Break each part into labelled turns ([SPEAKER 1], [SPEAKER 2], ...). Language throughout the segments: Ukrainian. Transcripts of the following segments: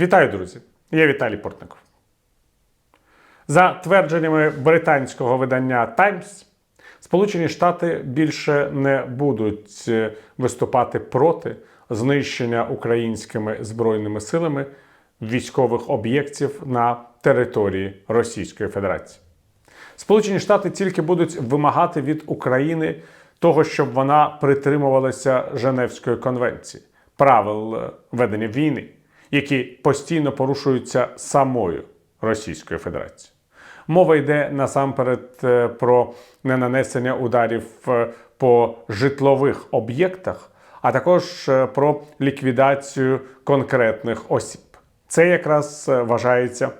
[SPEAKER 1] Вітаю, друзі! Я Віталій Портников. За твердженнями британського видання Times, Сполучені Штати більше не будуть е, виступати проти знищення українськими збройними силами військових об'єктів на території Російської Федерації. Сполучені Штати тільки будуть вимагати від України того, щоб вона притримувалася Женевської конвенції, правил е, ведення війни, які постійно порушуються самою Російською Федерацією. Мова йде насамперед е, про ненанесення ударів е, по житлових об'єктах, а також е, про ліквідацію конкретних осіб. Це якраз вважається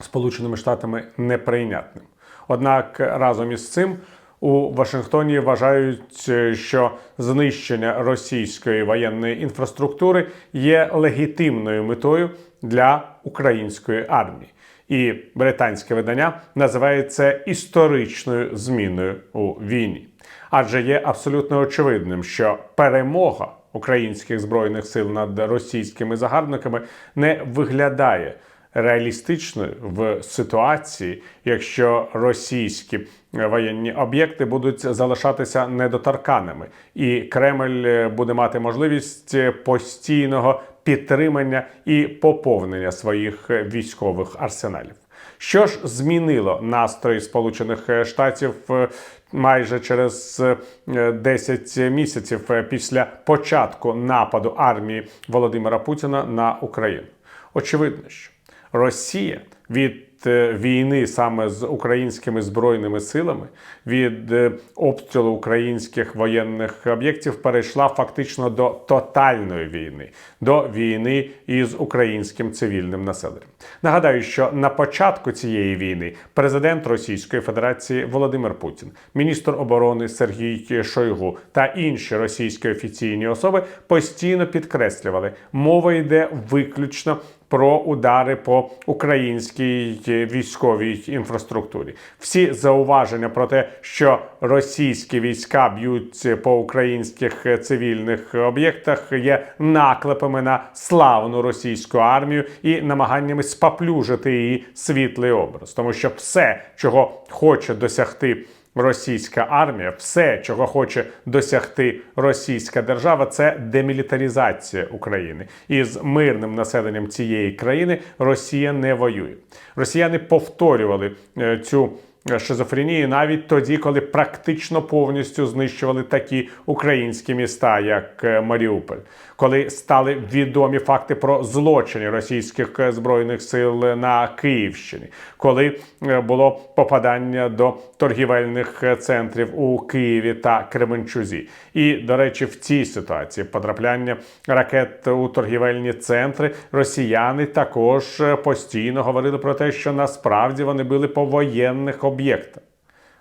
[SPEAKER 1] Сполученими Штатами неприйнятним. Однак разом із цим у Вашингтоні вважають, е, що знищення російської воєнної інфраструктури є легітимною метою для української армії. І британське видання називає це історичною зміною у війні. Адже є абсолютно очевидним, що перемога українських збройних сил над російськими загарбниками не виглядає реалістичною в ситуації, якщо російські воєнні об'єкти будуть залишатися недоторканими, і Кремль е, буде мати можливість постійного підтримання і поповнення своїх військових арсеналів. Що ж змінило настрої Сполучених Штатів е, майже через е, 10 місяців е, після початку нападу армії Володимира Путіна на Україну? Очевидно, що Росія від е, війни саме з українськими збройними силами, від е, обстрілу українських воєнних об'єктів перейшла фактично до тотальної війни, до війни із українським цивільним населенням. Нагадаю, що на початку цієї війни президент Російської Федерації Володимир Путін, міністр оборони Сергій Шойгу та інші російські офіційні особи постійно підкреслювали, мова йде виключно про удари по українській військовій інфраструктурі. Всі зауваження про те, що російські війська б'ють по українських цивільних об'єктах, є наклепами на славну російську армію і намаганнями спаплюжити її світлий образ, тому що все, чого хоче досягти. Російська армія, все, чого хоче досягти російська держава, це демілітаризація України. І з мирним населенням цієї країни Росія не воює. Росіяни повторювали е, цю. Шизофренії навіть тоді, коли практично повністю знищували такі українські міста, як е, Маріуполь, коли стали відомі факти про злочини російських е, збройних сил на Київщині, коли е, було попадання до торгівельних центрів у Києві та Кременчузі. І, до речі, в цій ситуації потрапляння ракет у торгівельні центри росіяни також постійно говорили про те, що насправді вони били по воєнних об'єктах,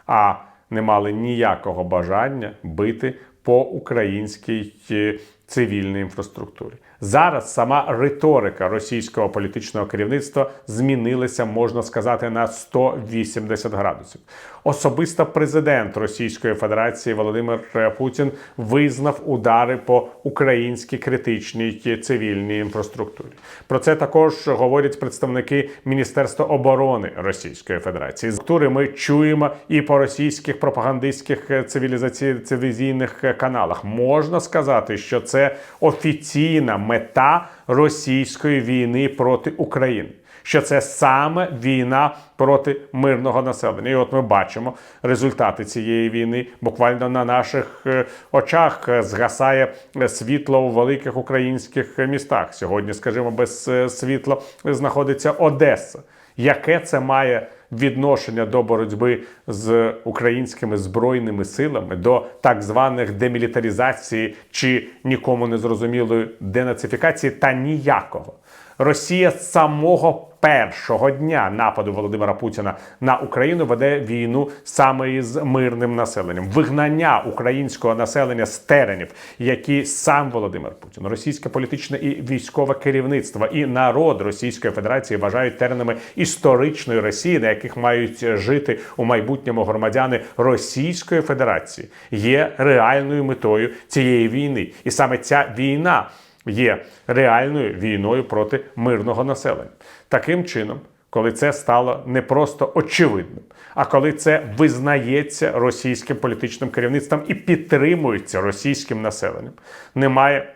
[SPEAKER 1] а не мали ніякого бажання бити по українській е, цивільній інфраструктурі. Зараз сама риторика російського політичного керівництва змінилася, можна сказати, на 180 градусів. Особисто президент Російської Федерації Володимир Путін визнав удари по українській критичній цивільній інфраструктурі. Про це також говорять представники Міністерства оборони Російської Федерації. Структури ми чуємо і по російських пропагандистських цивілізацій- телевізійних каналах. Можна сказати, що це офіційна мета російської війни проти України. Що це саме війна проти мирного населення, і от ми бачимо результати цієї війни. Буквально на наших е, очах е, згасає світло у великих українських містах. Сьогодні, скажімо, без е, світла знаходиться Одеса. Яке це має відношення до боротьби з українськими збройними силами, до так званих демілітаризації чи нікому не зрозумілої денацифікації? Та ніякого. Росія з самого першого дня нападу Володимира Путіна на Україну веде війну саме із мирним населенням, вигнання українського населення з теренів, які сам Володимир Путін, російське політичне і військове керівництво і народ Російської Федерації вважають теренами історичної Росії, на яких мають жити у майбутньому громадяни Російської Федерації, є реальною метою цієї війни, і саме ця війна є реальною війною проти мирного населення. Таким чином, коли це стало не просто очевидним, а коли це визнається російським політичним керівництвом і підтримується російським населенням, немає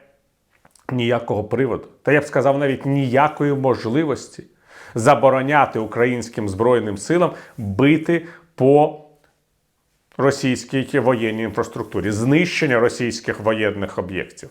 [SPEAKER 1] ніякого приводу, та я б сказав, навіть ніякої можливості забороняти українським збройним силам бити по російській воєнній інфраструктурі, знищення російських воєнних об'єктів,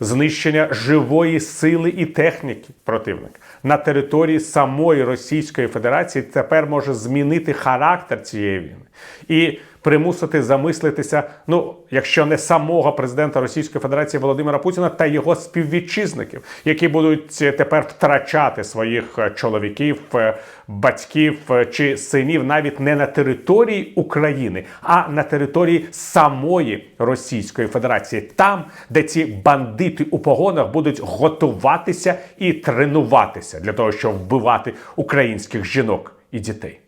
[SPEAKER 1] знищення живої сили і техніки противника. На території самої Російської Федерації тепер може змінити характер цієї війни. І примусити замислитися, ну якщо не самого президента Російської Федерації Володимира Путіна та його співвітчизників, які будуть тепер втрачати своїх е, чоловіків, е, батьків е, чи синів навіть не на території України, а на території самої Російської Федерації, там, де ці бандити у погонах будуть готуватися і тренуватися для того, щоб вбивати українських жінок і дітей.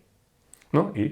[SPEAKER 1] Ну і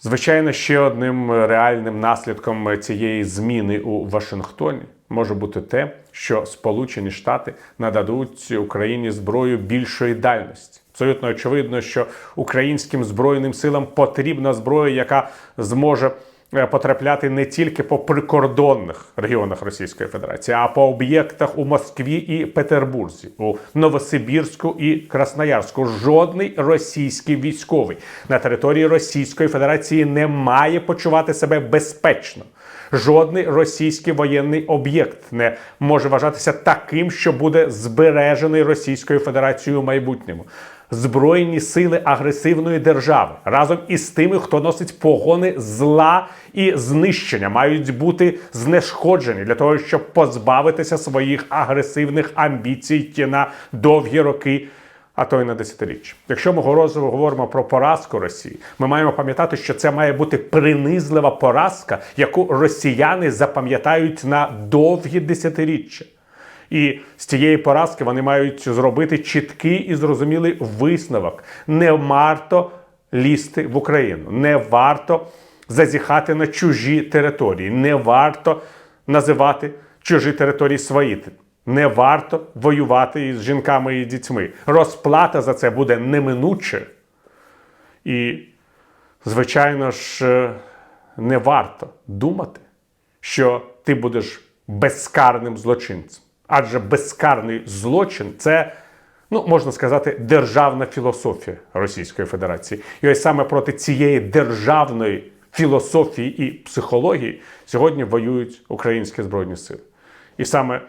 [SPEAKER 1] Звичайно, ще одним реальним наслідком цієї зміни у Вашингтоні може бути те, що Сполучені Штати нададуть Україні зброю більшої дальності. Абсолютно очевидно, що українським збройним силам потрібна зброя, яка зможе е, потрапляти не тільки по прикордонних регіонах Російської Федерації, а по об'єктах у Москві і Петербурзі, у Новосибірську і Красноярську. Жодний російський військовий на території Російської Федерації не має почувати себе безпечно. Жодний російський воєнний об'єкт не може вважатися таким, що буде збережений Російською Федерацією у майбутньому. Збройні сили агресивної держави разом із тими, хто носить погони зла і знищення, мають бути знешкоджені для того, щоб позбавитися своїх агресивних амбіцій на довгі роки а то й на десятиріччя. Якщо ми розово говоримо про поразку Росії, ми маємо пам'ятати, що це має бути принизлива поразка, яку росіяни запам'ятають на довгі десятиріччя. І з цієї поразки вони мають зробити чіткий і зрозумілий висновок. Не варто лізти в Україну, не варто зазіхати на чужі території, не варто називати чужі території свої. Не варто воювати із жінками і дітьми. Розплата за це буде неминуче. І, звичайно ж, е, не варто думати, що ти будеш безкарним злочинцем. Адже безкарний злочин це, ну, можна сказати, державна філософія Російської Федерації. І ось саме проти цієї державної філософії і психології сьогодні воюють українські збройні сили. І саме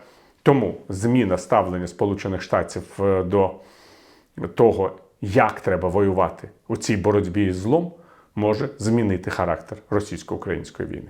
[SPEAKER 1] тому зміна ставлення Сполучених Штатів е, до того, як треба воювати у цій боротьбі із злом, може змінити характер російсько-української війни.